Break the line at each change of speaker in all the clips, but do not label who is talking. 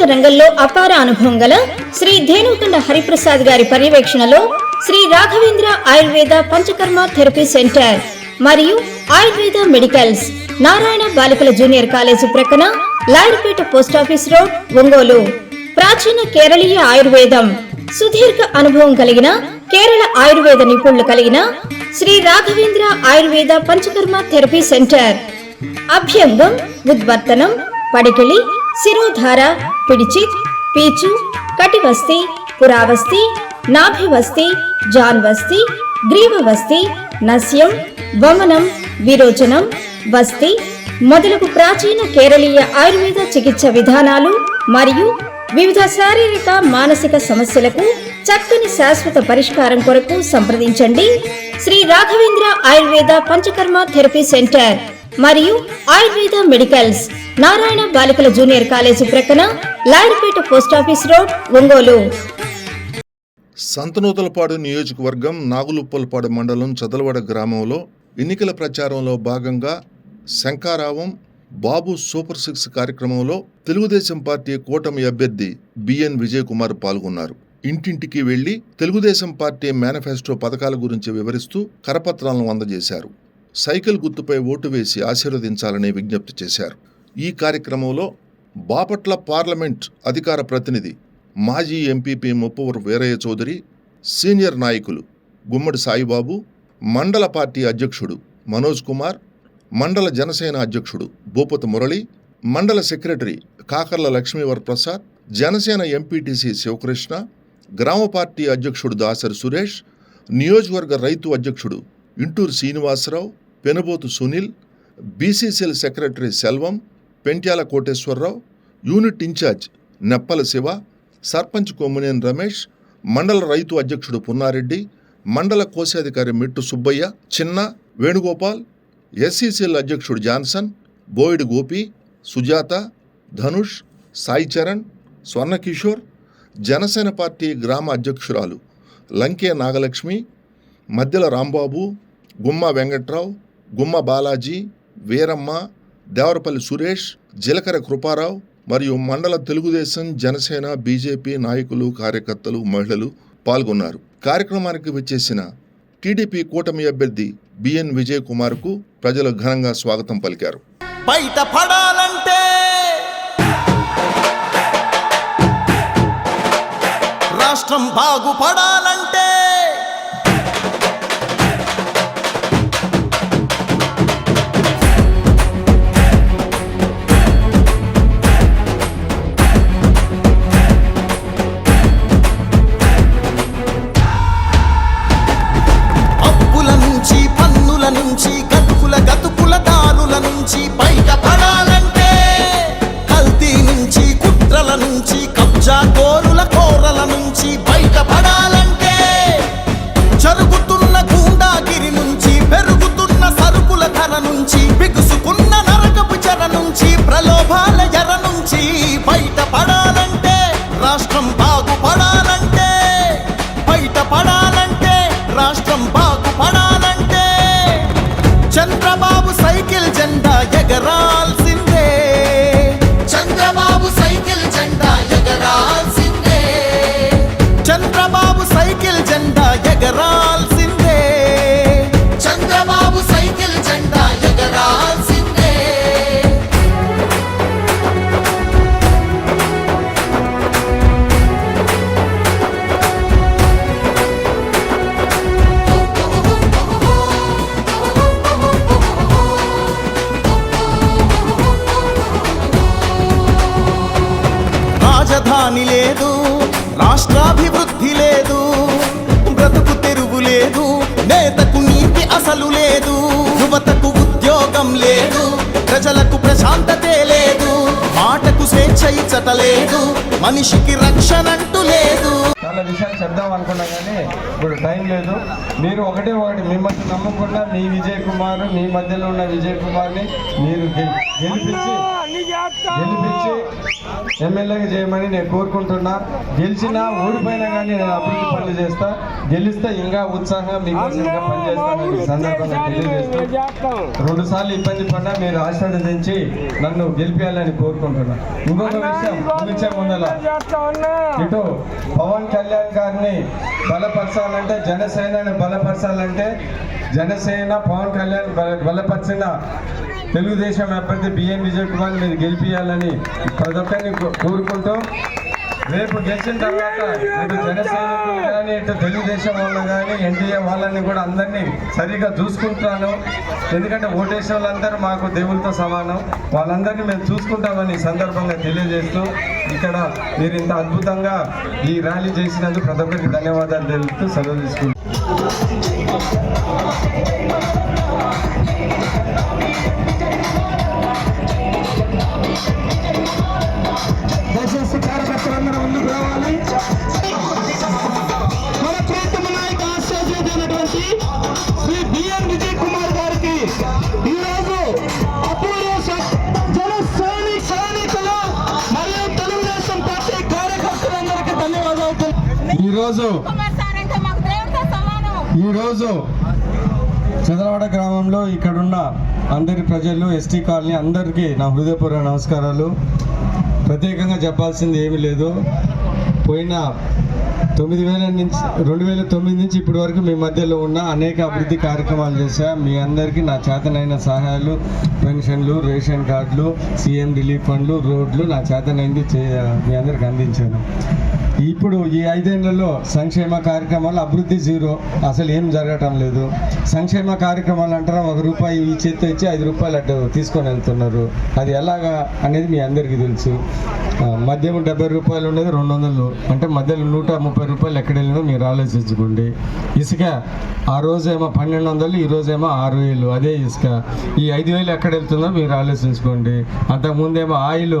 సంగీత రంగంలో అపార అనుభవం గల శ్రీ ధేనుకొండ హరిప్రసాద్ గారి పర్యవేక్షణలో శ్రీ రాఘవేంద్ర ఆయుర్వేద పంచకర్మ థెరపీ సెంటర్ మరియు ఆయుర్వేద మెడికల్స్ నారాయణ బాలికల జూనియర్ కాలేజీ ప్రక్కన లాయర్పేట పోస్టాఫీస్ రోడ్ ఒంగోలు. ప్రాచీన కేరళీయ ఆయుర్వేదం. సుదీర్ఘ అనుభవం కలిగిన కేరళ ఆయుర్వేద నిపుణులు కలిగిన శ్రీ రాఘవేంద్ర ఆయుర్వేద పంచకర్మ థెరపీ సెంటర్. అభ్యంగం ఉద్వర్తనం పడికిళి శిరోధార పిడిచిత్ పీచు కటివస్తి పురావస్తి నాభివస్తి జాన్వస్తి గ్రీవవస్తి నస్యం వమనం విరోచనం వస్తి మొదలగు ప్రాచీన కేరళీయ ఆయుర్వేద చికిత్స విధానాలు మరియు వివిధ శారీరక మానసిక సమస్యలకు చక్కని శాశ్వత పరిష్కారం కొరకు సంప్రదించండి. Sri Raghavendra Ayurveda panchakarma therapy center. మరియు ఆయుర్వేద మెడికల్స్. నారాయణ బాలికల జూనియర్ కాలేజీ ప్రక్కన Lawyerpet post office road Ongole.
Santhanuthalapadu నియోజకవర్గం నాగులుప్పలపాడు మండలం చదలవాడ గ్రామంలో ఎన్నికల ప్రచారంలో భాగంగా శంకారావం బాబు సూపర్ సిక్స్ కార్యక్రమంలో తెలుగుదేశం పార్టీ కూటమి అభ్యర్థి బిఎన్ విజయ్ కుమార్ పాల్గొన్నారు. ఇంటింటికి వెళ్ళి తెలుగుదేశం పార్టీ మేనిఫెస్టో పథకాల గురించి వివరిస్తూ కరపత్రాలను అందజేశారు. సైకిల్ గుర్తుపై ఓటు వేసి ఆశీర్వదించాలని విజ్ఞప్తి చేశారు. ఈ కార్యక్రమంలో బాపట్ల పార్లమెంట్ అధికార ప్రతినిధి మాజీ ఎంపీపీ ముప్పవరు వీరయ్య చౌదరి సీనియర్ నాయకులు గుమ్మడి సాయిబాబు మండల పార్టీ అధ్యక్షుడు మనోజ్ కుమార్ మండల జనసేన అధ్యక్షుడు భూపతి మురళి మండల సెక్రటరీ కాకర్ల లక్ష్మీవర్ ప్రసాద్ జనసేన ఎంపీటీసీ శివకృష్ణ గ్రామ పార్టీ అధ్యక్షుడు దాసరి సురేష్ నియోజకవర్గ రైతు అధ్యక్షుడు Inturu Srinivasarao Penubothu Sunil BCCL secretary Selvam Pentyala Koteswararao unit incharge Neppala Siva sarpanch Kommuneni Ramesh మండల రైతు అధ్యక్షుడు పున్నారెడ్డి మండల కోశాధికారి మిట్టు సుబ్బయ్య చిన్న వేణుగోపాల్ ఎస్సీసీఎల్ అధ్యక్షుడు Johnson Boyd Gopi Sujatha Dhanush Sai Charan Swarnakishore Janasena party గ్రామ అధ్యక్షురాలు లంకే నాగలక్ష్మి మధ్యల రాంబాబు గుమ్మ వెంకట్రావు గుమ్మ బాలాజీ వీరమ్మ దేవరపల్లి సురేష్ జీలకర్ర కృపారావు మరియు మండల తెలుగుదేశం జనసేన బీజేపీ నాయకులు కార్యకర్తలు మహిళలు పాల్గొన్నారు. కార్యక్రమానికి వచ్చేసిన టీడీపీ కూటమి అభ్యర్థి బిఎన్ విజయ్ కుమార్కు ప్రజలు ఘనంగా స్వాగతం పలికారు.
బయట పడాలంటే రాష్ట్రం బాగుపడాలంటే రాజధాని లేదు రాష్ట్రాభివృద్ధి లేదు బ్రతుకు తెరువు లేదు నేతకు నీతి అసలు లేదు యువతకు ఉద్యోగం లేదు ప్రజలకు ప్రశాంతతే లేదు మాటకు స్వేచ్ఛ ఇచ్చట లేదు మనిషికి రక్షణంటూ లేదు.
చాలా విషయాలు చెప్దాం అనుకున్నా కానీ ఇప్పుడు టైం లేదు. మీరు ఒకటే ఒకటి మిమ్మల్ని నమ్మకుండా మీ విజయ్ కుమార్ మీ మధ్యలో ఉన్న విజయ్ కుమార్ని మీరు గెలిపించి గెలిపించి ఎమ్మెల్యేగా చేయమని నేను కోరుకుంటున్నా. గెలిచినా ఓడిపోయినా కానీ నేను అభివృద్ధి పనులు చేస్తా. గెలిస్తే ఇంకా ఉత్సాహంగా మీకోసం ఇంకా పనిచేస్తానని సందర్భంగా తెలియజేస్తూ రెండు సార్లు ఇబ్బంది పడ్డా మీరు ఆశీర్వదించి నన్ను గెలిపించాలని కోరుకుంటున్నా. ఇంకొక విషయం ముగించే ముందల ఇటు పవన్ కళ్యాణ్ గారిని బలపరచాలంటే జనసేనని బలపరచాలంటే జనసేన పవన్ కళ్యాణ్ బల- బలపరిచిన తెలుగుదేశం అభ్యర్థి బిఎన్ విజయ్ కుమార్ మీరు గెలిపించాలని ప్రతి ఒక్కరిని కోరుకుంటూ రేపు గెలిచిన తర్వాత ఇటు జనసైనికులు కానీ ఇటు తెలుగుదేశం వాళ్ళు కానీ ఎన్డీఏ వాళ్ళని కూడా అందరినీ సరిగ్గా చూసుకుంటాను. ఎందుకంటే ఓటేసిన వాళ్ళందరూ మాకు దేవులతో సమానం. వాళ్ళందరినీ మేము చూసుకుంటామని సందర్భంగా తెలియజేస్తూ ఇక్కడ మీరు ఇంత అద్భుతంగా ఈ ర్యాలీ చేసినందుకు ప్రతి ఒక్కరికి ధన్యవాదాలు తెలుపుతూ సెలవు తీసుకుంటాను
ఈరోజు
ఈరోజు చంద్రవాడ గ్రామంలో ఇక్కడున్న అందరి ప్రజలు ఎస్టీ కాలనీ అందరికీ నా హృదయపూర్వక నమస్కారాలు. ప్రత్యేకంగా చెప్పాల్సింది ఏమీ లేదు. పోయిన తొమ్మిది వేల నుంచి రెండు వేల తొమ్మిది నుంచి ఇప్పటి వరకు మీ మధ్యలో ఉన్న అనేక అభివృద్ధి కార్యక్రమాలు చేశా. మీ అందరికీ నా చేతనైన సహాయాలు పెన్షన్లు రేషన్ కార్డులు సీఎం రిలీఫ్ ఫండ్లు రోడ్లు నా చేతనైంది చే మీ అందరికి అందించాను. ఇప్పుడు ఈ ఐదేళ్ళలో సంక్షేమ కార్యక్రమాలు అభివృద్ధి జీరో. అసలు ఏం జరగటం లేదు. సంక్షేమ కార్యక్రమాలు అంటారా? ఒక రూపాయి ఈ చేతి ఇచ్చి ఐదు రూపాయలు అటు తీసుకొని వెళ్తున్నారు. అది ఎలాగా అనేది మీ అందరికీ తెలుసు. మద్యం డెబ్బై రూపాయలు ఉండేది రెండు వందలు. అంటే మధ్యలో నూట ముప్పై రూపాయలు ఎక్కడ వెళ్ళినా మీరు ఆలోచించుకోండి. ఇసుక ఆ రోజేమో పన్నెండు వందలు ఈ రోజేమో ఆరు వేలు. అదే ఇసుక. ఈ ఐదు వేలు ఎక్కడ వెళ్తుందో మీరు ఆలోచించుకోండి. అంతకుముందేమో ఆయిల్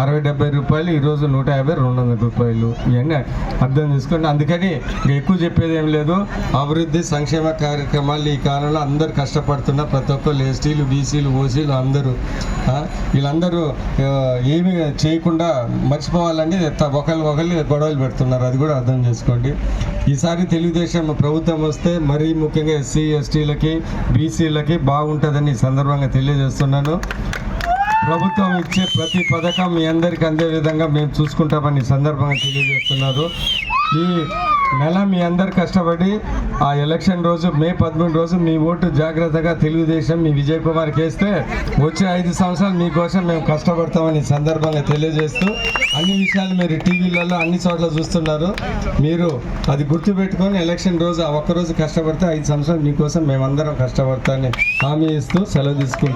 అరవై డెబ్బై రూపాయలు ఈరోజు నూట యాభై రెండు వందల రూపాయలు. ఇవన్నీ అర్థం చేసుకోండి అందుకని ఎక్కువ చెప్పేది ఏం లేదు. అభివృద్ధి సంక్షేమ కార్యక్రమాలు ఈ కాలంలో అందరు కష్టపడుతున్న ప్రతి ఒక్కరు ఎస్టీలు బీసీలు ఓసీలు అందరూ వీళ్ళందరూ ఏమి చేయకుండా మర్చిపోవాలని త- ఒకళ్ళు ఒకళ్ళు గొడవలు పెడుతున్నారు. అది కూడా అర్థం చేసుకోండి. ఈసారి తెలుగుదేశం ప్రభుత్వం వస్తే మరీ ముఖ్యంగా ఎస్సీ ఎస్టీలకి బీసీలకి బాగుంటుందని ఈ సందర్భంగా తెలియజేస్తున్నాను. ప్రభుత్వం ఇచ్చే ప్రతి పథకం మీ అందరికీ అందే విధంగా మేము చూసుకుంటామని సందర్భంగా తెలియజేస్తున్నారు. ఈ నెల మీ అందరు కష్టపడి ఆ ఎలక్షన్ రోజు మే పదమూడు రోజు మీ ఓటు జాగ్రత్తగా తెలుగుదేశం మీ విజయ్ కుమార్కి వేస్తే వచ్చే ఐదు సంవత్సరాలు మీకోసం మేము కష్టపడతామని సందర్భంగా తెలియజేస్తూ అన్ని విషయాలు మీరు టీవీలలో అన్ని చోట్ల చూస్తున్నారు. మీరు అది గుర్తుపెట్టుకొని ఎలక్షన్ రోజు ఆ ఒక్కరోజు కష్టపడితే ఐదు సంవత్సరాలు మీకోసం మేమందరం కష్టపడతామని హామీ ఇస్తూ సెలవు తీసుకుంటాం